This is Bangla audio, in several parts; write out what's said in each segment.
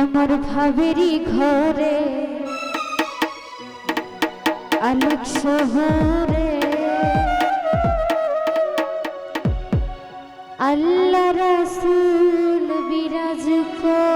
আমার ভাবেরই ঘরে। আলোক শহরে। আল্লাহ রাসুল বিরাজ কর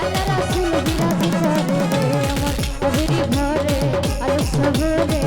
আল্লাহ রাসুল আমার অভিরি আলো সবরে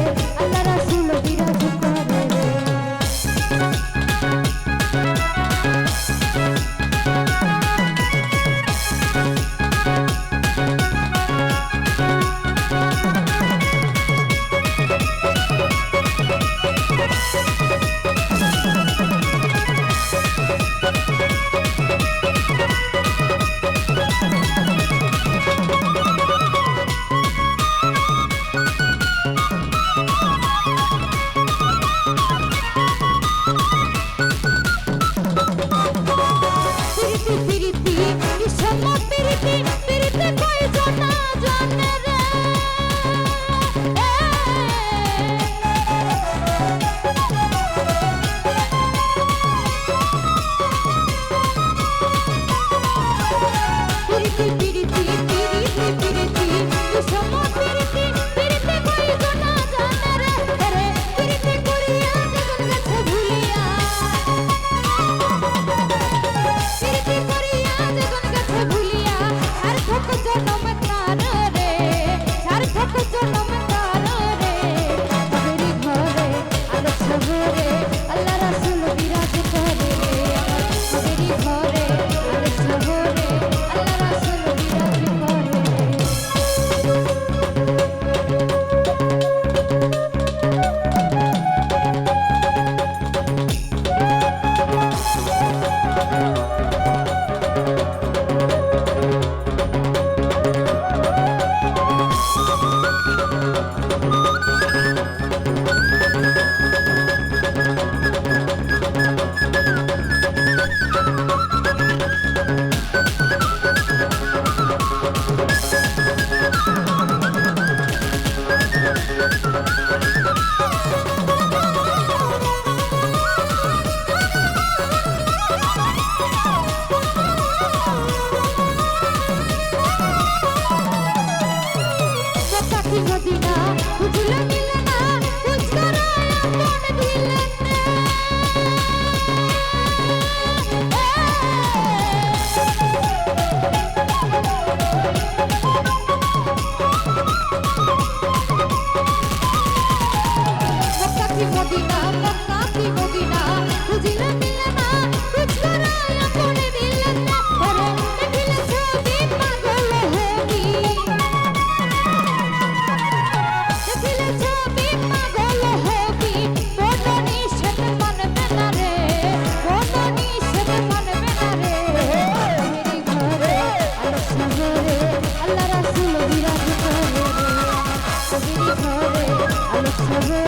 কবির ঘরে আলোক শহরে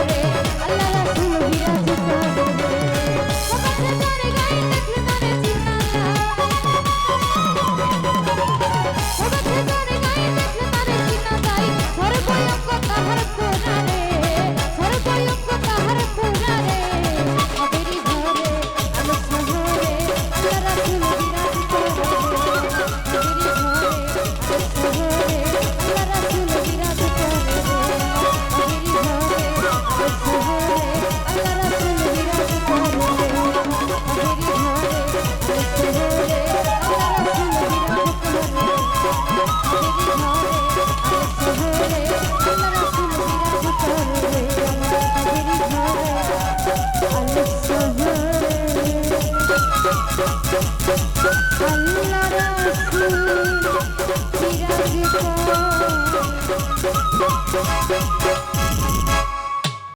আল্লাহ রাসুল বিরাজিত